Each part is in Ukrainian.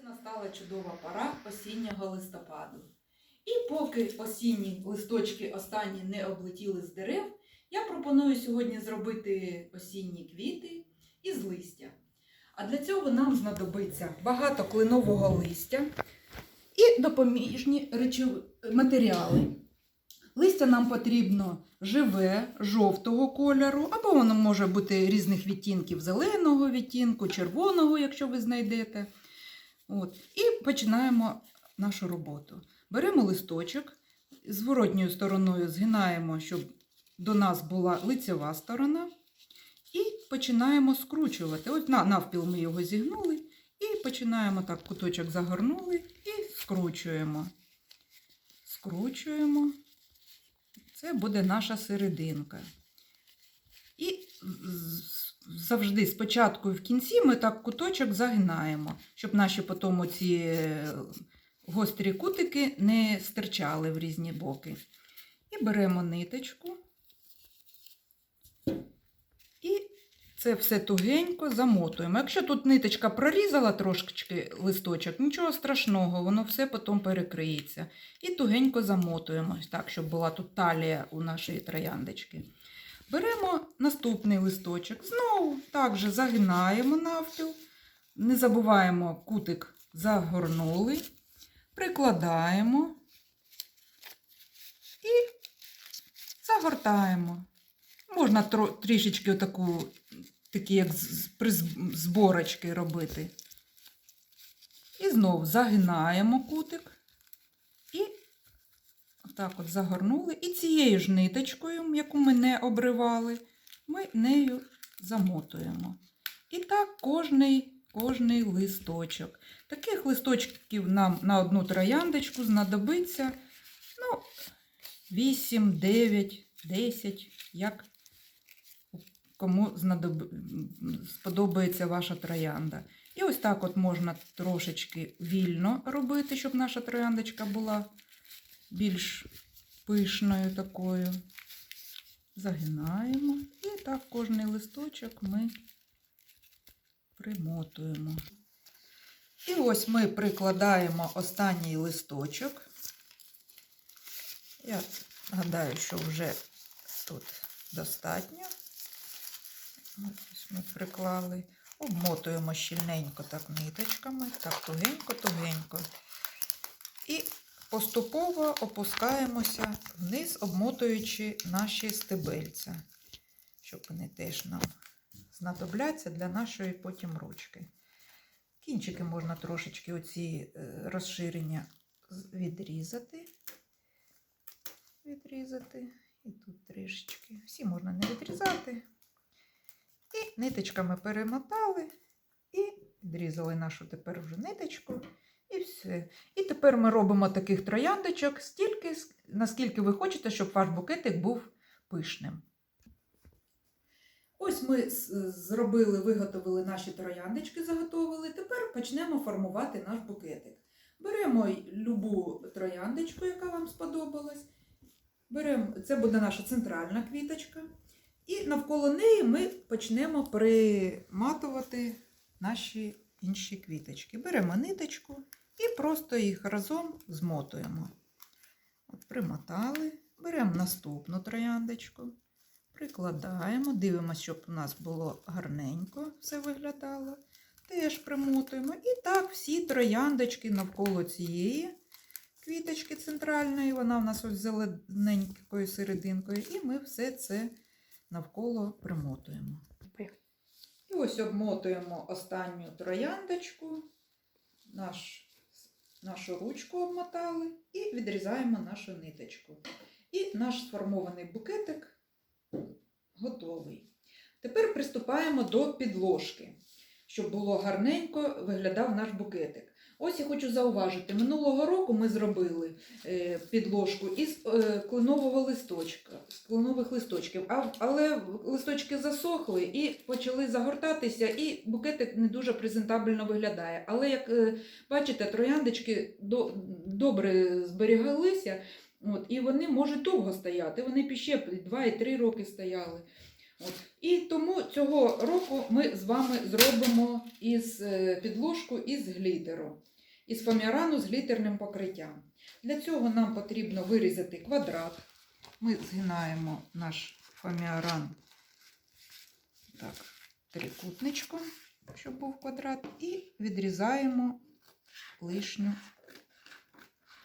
Ось і настала чудова пора осіннього листопаду. І поки осінні листочки останні не облетіли з дерев, я пропоную сьогодні зробити осінні квіти із листя. А для цього нам знадобиться багато клинового листя і допоміжні речов... матеріали. Листя нам потрібно живе, жовтого кольору, або воно може бути різних відтінків зеленого відтінку, червоного, якщо ви знайдете. От. І починаємо нашу роботу. Беремо листочок, зворотньою стороною згинаємо, щоб до нас була лицева сторона. І починаємо скручувати. От навпіл ми його зігнули, і починаємо так, куточок загорнули і скручуємо. Скручуємо. Це буде наша серединка. І завжди спочатку і в кінці ми так куточок загинаємо, щоб наші потім ці е, гострі кутики не стирчали в різні боки. І беремо ниточку. І це все тугенько замотуємо. Якщо тут ниточка прорізала трошечки листочок, нічого страшного, воно все потім перекриється. І тугенько замотуємо, так, щоб була тут талія у нашої трояндочки. Беремо наступний листочок, знову так же загинаємо навпіл, не забуваємо кутик загорнули, прикладаємо і загортаємо. Можна трішечки отаку, такі як зборочки робити. І знову загинаємо кутик і так от загорнули. І цією ж ниточкою, яку ми не обривали, ми нею замотуємо. І так кожний, кожний листочок. Таких листочків нам на одну трояндочку знадобиться ну, 8, 9, 10, як кому знадоб... сподобається ваша троянда. І ось так от можна трошечки вільно робити, щоб наша трояндочка була більш пишною такою. Загинаємо. І так кожний листочок ми примотуємо. І ось ми прикладаємо останній листочок. Я гадаю, що вже тут достатньо. Ось ми приклали. Обмотуємо щільненько так ниточками, так тугенько-тугенько. І поступово опускаємося вниз, обмотуючи наші стебельця, щоб вони теж нам знадобляться для нашої потім ручки. Кінчики можна трошечки оці е, розширення відрізати. Відрізати. І тут трішечки. Всі можна не відрізати. І ниточками перемотали і відрізали нашу тепер вже ниточку. І все. І тепер ми робимо таких трояндочок стільки, наскільки ви хочете, щоб ваш букетик був пишним. Ось ми зробили, виготовили наші трояндочки, заготовили. Тепер почнемо формувати наш букетик. Беремо любу трояндочку, яка вам сподобалась. Беремо, це буде наша центральна квіточка. І навколо неї ми почнемо приматувати наші інші квіточки. Беремо ниточку і просто їх разом змотуємо. От примотали, беремо наступну трояндочку, прикладаємо, дивимося, щоб у нас було гарненько все виглядало. Теж примотуємо. І так всі трояндочки навколо цієї квіточки центральної, вона в нас ось зелененькою серединкою, і ми все це навколо примотуємо. І ось обмотуємо останню трояндочку, наш, нашу ручку обмотали і відрізаємо нашу ниточку. І наш сформований букетик готовий. Тепер приступаємо до підложки, щоб було гарненько виглядав наш букетик. Ось я хочу зауважити, минулого року ми зробили е, підложку із е, кленового листочка, з кленових листочків, але листочки засохли і почали загортатися, і букетик не дуже презентабельно виглядає. Але як е, бачите, трояндочки добре зберігалися, от, і вони можуть довго стояти. Вони б ще 2 і 3 роки стояли. От. І тому цього року ми з вами зробимо із підложку із глітеру, із фоамірану з глітерним покриттям. Для цього нам потрібно вирізати квадрат. Ми згинаємо наш фоаміаран так, трикутничком, щоб був квадрат, і відрізаємо лишню.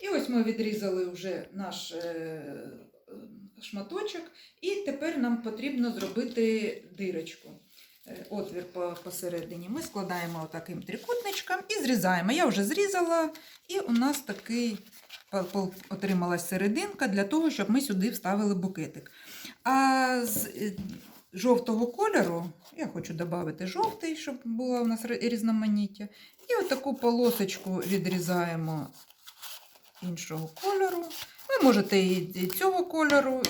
І ось ми відрізали вже наш е, е, шматочок, і тепер нам потрібно зробити дирочку. Е, Отвір посередині. Ми складаємо таким трикутничком і зрізаємо. Я вже зрізала, і у нас такий отрималась серединка для того, щоб ми сюди вставили букетик. А з е, жовтого кольору, я хочу додати жовтий, щоб було у нас різноманіття. І отаку полосочку відрізаємо іншого кольору. Ви можете і цього кольору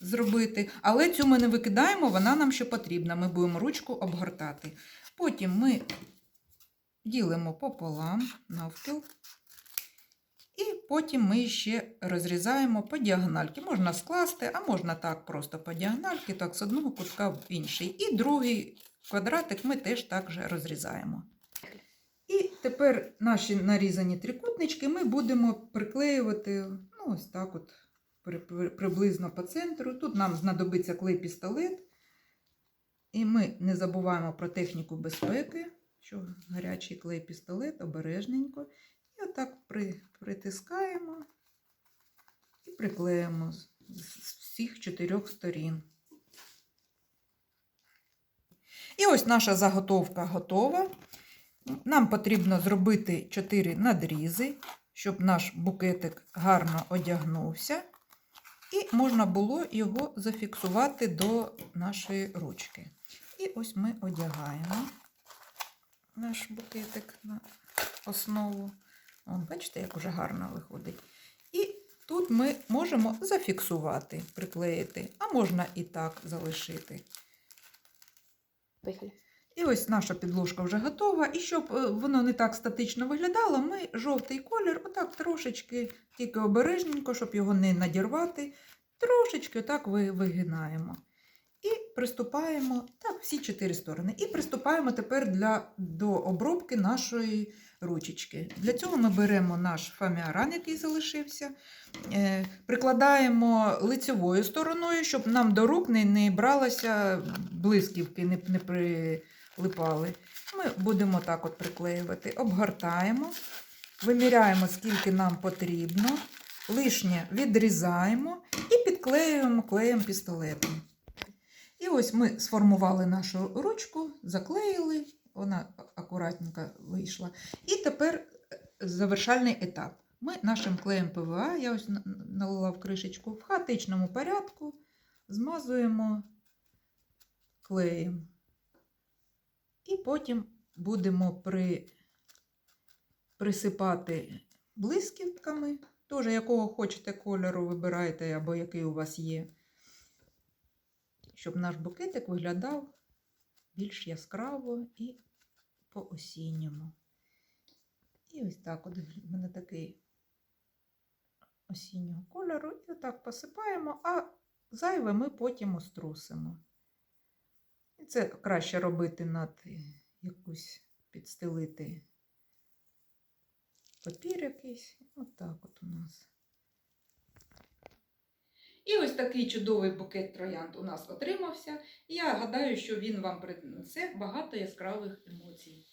зробити, але цю ми не викидаємо, вона нам ще потрібна. Ми будемо ручку обгортати. Потім ми ділимо пополам навпіл. І потім ми ще розрізаємо по діагональки. Можна скласти, а можна так просто по діагональки, так з одного кутка в інший. І другий квадратик ми теж так же розрізаємо. І тепер наші нарізані трикутнички ми будемо приклеювати ну, ось так от приблизно по центру. Тут нам знадобиться клей-пістолет. І ми не забуваємо про техніку безпеки, що гарячий клей-пістолет обережненько. І отак при, притискаємо і приклеїмо з, з всіх чотирьох сторін. І ось наша заготовка готова. Нам потрібно зробити 4 надрізи, щоб наш букетик гарно одягнувся. І можна було його зафіксувати до нашої ручки. І ось ми одягаємо наш букетик на основу. О, бачите, як уже гарно виходить. І тут ми можемо зафіксувати, приклеїти, а можна і так залишити. Поїхали. І ось наша підложка вже готова. І щоб е, воно не так статично виглядало, ми жовтий колір, отак трошечки, тільки обережненько, щоб його не надірвати, трошечки отак вигинаємо. І приступаємо так, всі чотири сторони. І приступаємо тепер для, до обробки нашої ручечки. Для цього ми беремо наш фаміаран, який залишився, е, прикладаємо лицевою стороною, щоб нам до рук не, не бралося блисківки, не, не прилипали. Ми будемо так от приклеювати, обгортаємо, виміряємо, скільки нам потрібно, лишнє відрізаємо і підклеюємо клеєм пістолетом. І ось ми сформували нашу ручку, заклеїли, вона акуратненько вийшла. І тепер завершальний етап. Ми нашим клеєм ПВА, я ось налила в кришечку, в хаотичному порядку змазуємо клеєм. Потім будемо при... присипати блискітками, теж якого хочете кольору вибирайте або який у вас є, щоб наш букетик виглядав більш яскраво і по-осінньому. І ось так от в мене такий осіннього кольору. І отак посипаємо, а зайве ми потім острусимо. І це краще робити над якусь підстелити папір якийсь. Отак от у нас. І ось такий чудовий букет троянд у нас отримався. Я гадаю, що він вам принесе багато яскравих емоцій.